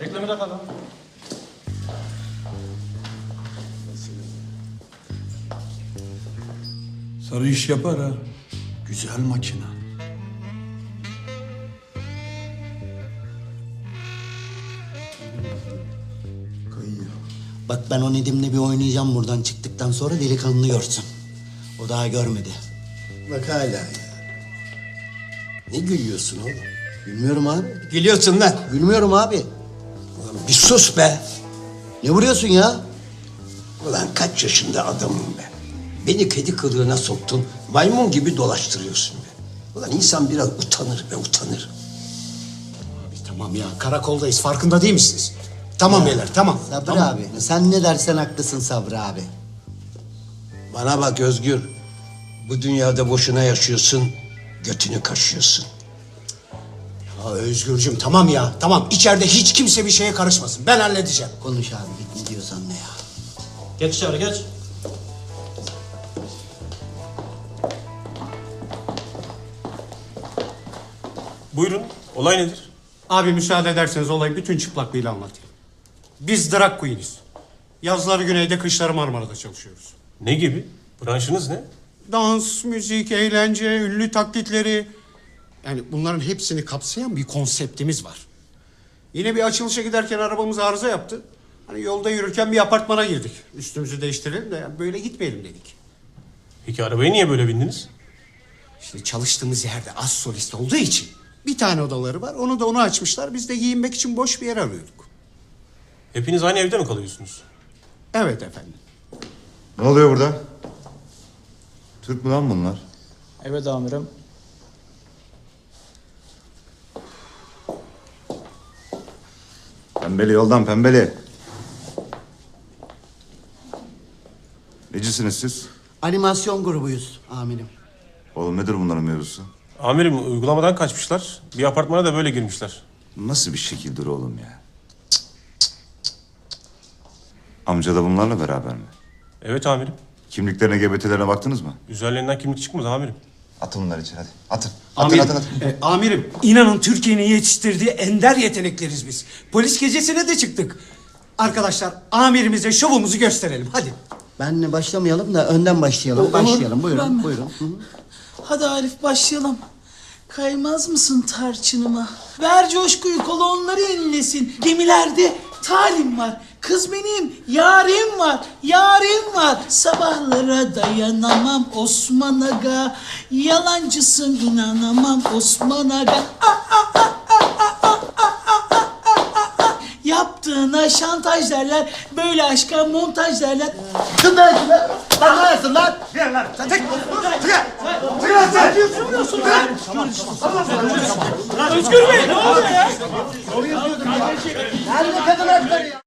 Beklemede kalın. Sarı iş yapar ha. Güzel makina. Kayıyor. Bak ben o Nedim'le bir oynayacağım buradan çıktıktan sonra delikanlı görsün. O daha görmedi. Bak hala ya. Ne gülüyorsun oğlum? Bilmiyorum abi. Gülüyorsun lan. Gülmüyorum abi. Ulan bir sus be. Ne vuruyorsun ya? Ulan kaç yaşında adamım be. Beni kedi kılığına soktun. Maymun gibi dolaştırıyorsun be. Ulan insan biraz utanır be utanır. Tamam ya karakoldayız farkında değil misiniz? Tamam beyler tamam. Sabri tamam. abi. Sen ne dersen haklısın Sabri abi. Bana bak Özgür. Bu dünyada boşuna yaşıyorsun. Götünü kaşıyorsun. Ya Özgürcüm tamam ya tamam içeride hiç kimse bir şeye karışmasın ben halledeceğim. Konuş abi git ne diyorsan ne ya. Geç içeri geç. Buyurun. Olay nedir? Abi müsaade ederseniz olayı bütün çıplaklığıyla anlatayım. Biz drag queen'iz. Yazları güneyde kışları Marmara'da çalışıyoruz. Ne gibi? Branşınız ne? Dans, müzik, eğlence, ünlü taklitleri. Yani bunların hepsini kapsayan bir konseptimiz var. Yine bir açılışa giderken arabamız arıza yaptı. Hani yolda yürürken bir apartmana girdik. Üstümüzü değiştirelim de yani böyle gitmeyelim dedik. Peki arabaya niye böyle bindiniz? İşte çalıştığımız yerde az solist olduğu için bir tane odaları var. Onu da onu açmışlar. Biz de giyinmek için boş bir yer arıyorduk. Hepiniz aynı evde mi kalıyorsunuz? Evet efendim. Ne oluyor burada? Türk mü lan bunlar? Evet amirim. Pembeli yoldan pembeli. Necisiniz siz? Animasyon grubuyuz amirim. Oğlum nedir bunların mevzusu? Amirim uygulamadan kaçmışlar. Bir apartmana da böyle girmişler. Nasıl bir şekildir oğlum ya? Cık, cık, cık. Amca da bunlarla beraber mi? Evet amirim. Kimliklerine, GBT'lerine baktınız mı? Üzerlerinden kimlik çıkmadı amirim. Atın bunları içeri hadi. Atın. Atın Amirim, atın atın. e, amirim inanın Türkiye'nin yetiştirdiği ender yetenekleriz biz. Polis gecesine de çıktık. Arkadaşlar amirimize şovumuzu gösterelim hadi. Benle başlamayalım da önden başlayalım. Başlayalım buyurun ben mi? buyurun. Hı hı. Hadi Arif başlayalım. Kaymaz mısın tarçınıma? Ver coşkuyu kolonları inlesin. Gemilerde talim var. Kız benim yarim var, yarim var. Sabahlara dayanamam Osman Aga. Yalancısın inanamam Osman Aga. Yaptığına şantaj derler. Böyle aşka montaj derler. Tınlar tınlar. Sen neresin lan? Ver lan. Sen çık. Çık. Çık lan sen. Ne diyorsun lan? Özgür Bey ne oluyor ya? Nerede kadın hakları ya?